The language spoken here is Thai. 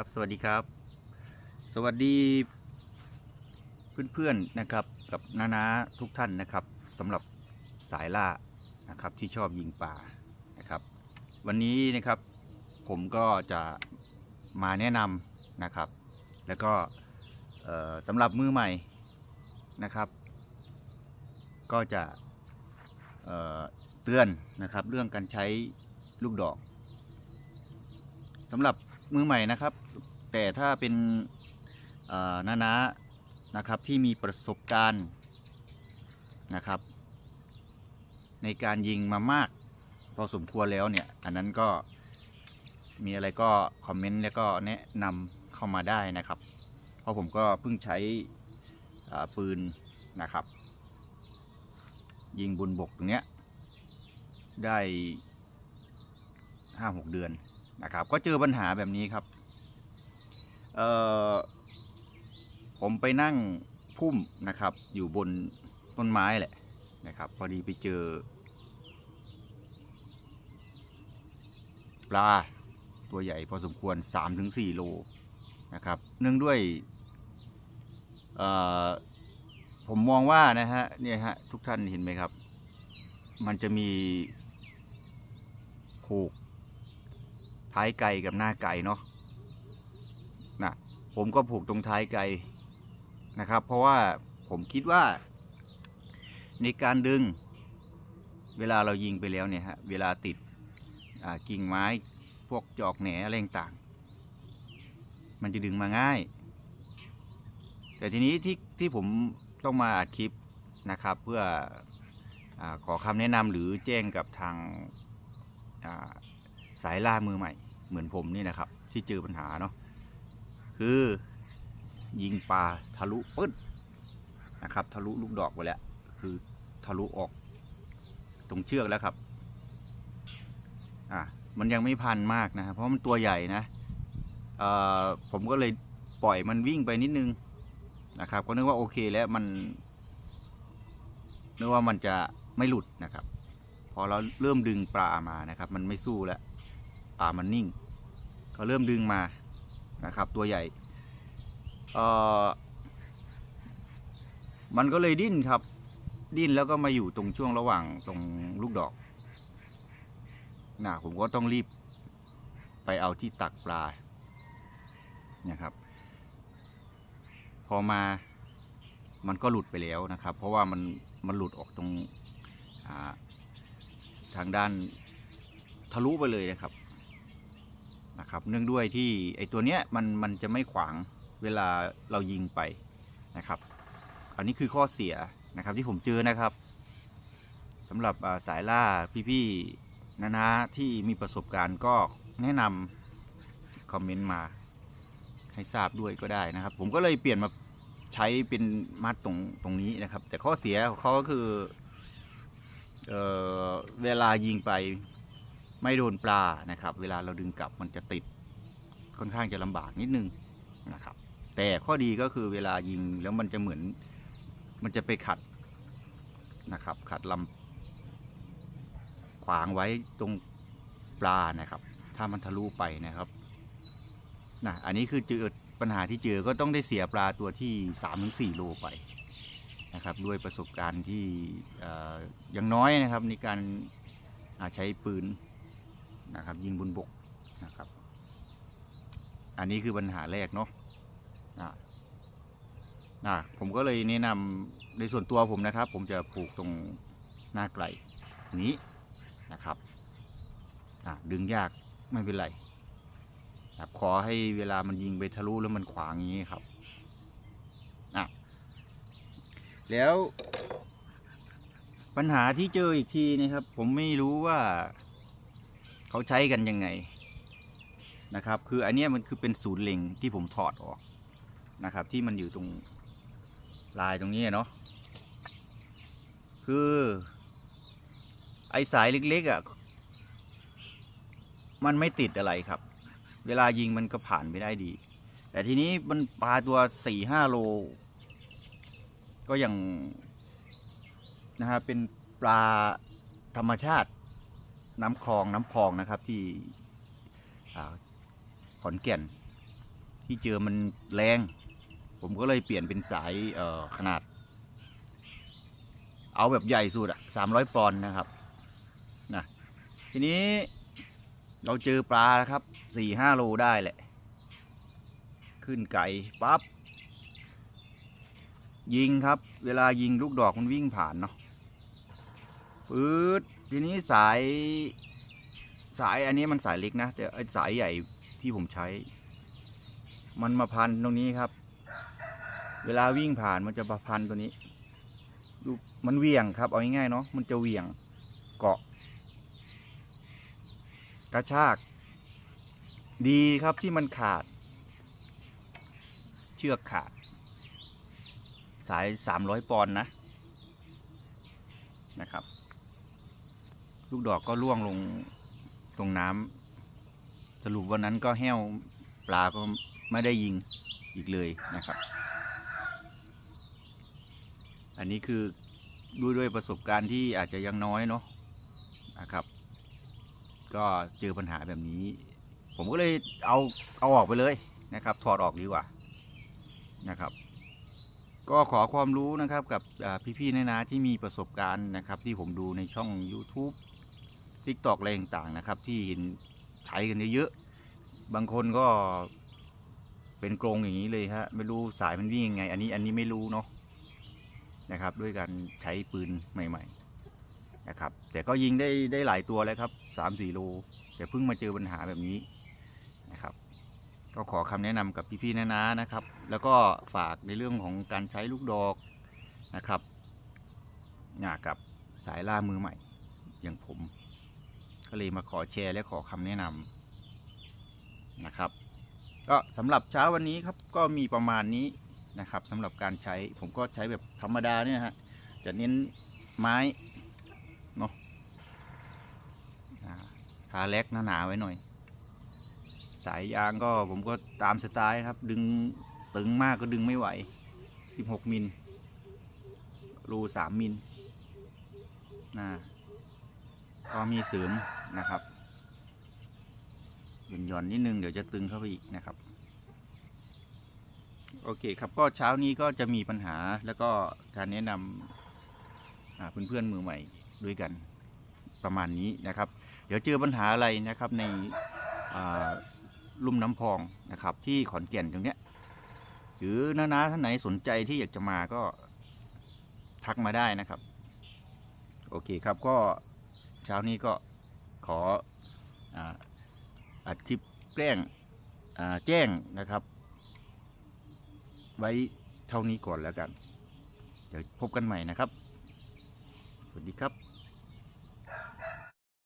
ครับ สวัสดีครับ สวัสดี เพื่อนๆนะครับ กับนานาทุกท่านนะครับสำหรับสายล่านะครับที่ชอบยิงป่านะครับ วันนี้นะครับผมก็จะมาแนะนำนะครับ แล้วก็สำหรับมือใหม่นะครับ ก็จะเเตือนนะครับ เรื่องการใช้ลูกดอก สำหรับมือใหม่นะครับ แต่ถ้าเป็นเอ่อนานานะครับที่มีประสบการณ์นะครับ ในการยิงมามาก พอสมควรแล้วเนี่ย อันนั้นก็มีอะไรก็คอมเมนต์แล้วก็แนะนำเข้ามาได้นะครับ เพราะผมก็เพิ่งใช้ปืนนะครับ ยิงบนบกตรงเนี้ยได้ห้าหกเดือน นะครับ ก็เจอปัญหาแบบนี้ครับ เอ่อ ผมไปนั่งพุ่มนะครับ อยู่บนต้นไม้แหละนะครับ พอดีไปเจอ ปลาตัวใหญ่พอสมควร 3-4 โลนะครับ เนื่องด้วยเอ่อผมมองว่านะฮะเนี่ยฮะทุกท่านเห็นไหมครับ มันจะมีผูก ท้ายไก่กับหน้าไก่เนาะนะผมก็ผูกตรงท้ายไก่นะครับ เพราะว่าผมคิดว่า ในการดึง เวลาเรายิงไปแล้วเนี่ยฮะเวลาติดกิ่งไม้พวกจอกแหนอะไรต่างมันจะดึงมาง่าย แต่ทีนี้ที่ที่ผมต้องมาอัดคลิปนะครับ เพื่ออขอคำแนะนำหรือแจ้งกับทางาสายล่ามือใหม่ เหมือนผมนี่นะครับ ที่เจอปัญหาเนาะคือ ยิงปลาทะลุปึ๊ดนะครับ ทะลุลูกดอกไปแล้ว คือทะลุออก ตรงเชือกแล้วครับ อะมันยังไม่พันมากนะ เพราะมันตัวใหญ่นะเอ่อผมก็เลยปล่อยมันวิ่งไปนิดนึงนะครับ ก็นึกว่าโอเคแล้วมันนึกว่ามันจะไม่หลุดนะครับ พอเราเริ่มดึงปลามานะครับ มันไม่สู้แล้วปลามันนิ่ง ก็เริ่มดึงมานะครับ ตัวใหญ่มันก็เลยดิ้นครับ ดิ้นแล้วก็มาอยู่ตรงช่วงระหว่างตรงลูกดอกนะผมก็ต้องรีบไปเอาที่ตักปลานะครับ พอมามันก็หลุดไปแล้วนะครับ เพราะว่ามันมันหลุดออกตรงาทางด้านทะลุไปเลยนะครับ นะครับเนื่องด้วยที่ไอตัวเนี้ยมันมันจะไม่ขวางเวลาเรายิงไปนะครับ อันนี้คือข้อเสียนะครับที่ผมเจอนะครับสำหรับสายล่าพี่ๆนะนะที่มีประสบการณ์ก็แนะนำคอมเมนต์มาให้ทราบด้วยก็ได้นะครับ ผมก็เลยเปลี่ยนมาใช้เป็นมัดตรงตรงนี้นะครับ แต่ข้อเสียของเขาก็คือเออเวลายิงไป ไม่โดนปลานะครับ เวลาเราดึงกลับมันจะติดค่อนข้างจะลำบากนิดนึงนะครับ แต่ข้อดีก็คือเวลายิงแล้วมันจะเหมือนมันจะไปขัดนะครับ ขัดลำขวางไว้ตรงปลานะครับ ถ้ามันทะลุไปนะครับนะอันนี้คือเจอปัญหาที่เจอก็ต้องได้เสียปลาตัวที่ 3-4ถึงโลไปนะครับ ด้วยประสบการณ์ที่เอ่อยังน้อยนะครับในการใช้ปืน นะครับ ยิงบนบกนะครับ อันนี้คือปัญหาแรกเนาะอ่าอะผมก็เลยแนะนำในส่วนตัวผมนะครับ ผมจะปลูกตรงหน้าไกลนี้นะครับอะดึงยากไม่เป็นไรครับขอให้เวลามันยิงไปทะลุแล้วมันขวางอย่างนี้ครับอะแล้วปัญหาที่เจออีกทีนะครับ ผมไม่รู้ว่า เขาใช้กันยังไงนะครับ คืออันนี้มันคือเป็นศูนย์เล็งที่ผมถอดออกนะครับ ที่มันอยู่ตรงลายตรงนี้เนาะคือไอสายเล็กๆอะ่ะมันไม่ติดอะไรครับ เวลายิงมันก็ผ่านไปได้ดี แต่ทีนี้มันปลาตัวสี่ห้าโล ก็อยังนะครับเป็นปลาธรรมชาติ น้ำคลองน้ำคลองนะครับที่ขอนแก่น ที่เจอมันแรง ผมก็เลยเปลี่ยนเป็นสายเออขนาด เอาแบบใหญ่สุดอะสามร้อยปอนด์นะครับนะทีนี้เราเจอปลาแล้วครับสี่ห้าโลได้แหละ ขึ้นไก่ปั๊บยิงครับ เวลายิงลูกดอกมันวิ่งผ่านเนาะปื๊ด ทีนี้สายสายอันนี้มันสายเล็กนะ แต่สายใหญ่ที่ผมใช้ มันมาพันตรงนี้ครับ เวลาวิ่งผ่านมันจะมาพันตัวนี้ดูมันเวียงครับ เอาง่ายๆเนาะมันจะเวียงเกาะ กระชาก ดีครับที่มันขาด เชือกขาด สาย 300 ปอนด์นะนะครับ ลูกดอกก็ล่วงลงตรงน้ำสรุปวันนั้นก็แห้วปลาก็ไม่ได้ยิงอีกเลยนะครับ อันนี้คือด้วยด้วยประสบการณ์ที่อาจจะยังน้อยเนาะนะครับ ก็เจอปัญหาแบบนี้ ผมก็เลยเอาเอาออกไปเลยนะครับ ถอดออกดีกว่านะครับ ก็ขอความรู้นะครับกับพี่ๆนะนะที่มีประสบการณ์นะครับ ที่ผมดูในช่อง YouTube TikTok อะไรต่างๆนะครับ ที่เห็นใช้กันเยอะๆบางคนก็เป็นกรงอย่างนี้เลยฮะไม่รู้สายมันวิ่งยังไง อันนี้อันนี้ไม่รู้เนาะนะครับ ด้วยการใช้ปืนใหม่ ๆนะครับ แต่ก็ยิงได้ได้หลายตัวแล้วครับสามสี่โลแต่เพิ่งมาเจอปัญหาแบบนี้นะครับ ก็ขอคำแนะนำกับพี่ๆนะนะนะครับ แล้วก็ฝากในเรื่องของการใช้ลูกดอกนะครับงากับสายล่ามือใหม่อย่างผม ก็เลยมาขอแชร์และขอคำแนะนำนะครับ ก็สำหรับเช้าวันนี้ครับก็มีประมาณนี้นะครับสำหรับการใช้ผมก็ใช้แบบธรรมดาเนี่ยฮะจะเน้นไม้เนาะอ่าทาแลกหนาๆไว้หน่อย สายยางก็ผมก็ตามสไตล์ครับ ดึงตึงมากก็ดึงไม่ไหว 16 มิลรู3มิลนะ ก็มีเสริมนะครับหย่อนหย่อนๆนิดนึงเดี๋ยวจะตึงเข้าไปอีกนะครับ โอเคครับก็เช้านี้ก็จะมีปัญหาแล้วก็การแนะนำอ่าเพื่อนๆมือใหม่ด้วยกันประมาณนี้นะครับ เดี๋ยวเจอปัญหาอะไรนะครับในลุ่มน้ำพองนะครับ ที่ขอนแก่นตรงเนี้ยหรือน้าๆท่านไหนสนใจที่อยากจะมาก็ทักมาได้นะครับ โอเคครับก็ เช้านี้ก็ขออ,อัดคลิปแกล้งแจ้งนะครับ ไว้เท่านี้ก่อนแล้วกัน เดี๋ยวพบกันใหม่นะครับ สวัสดีครับ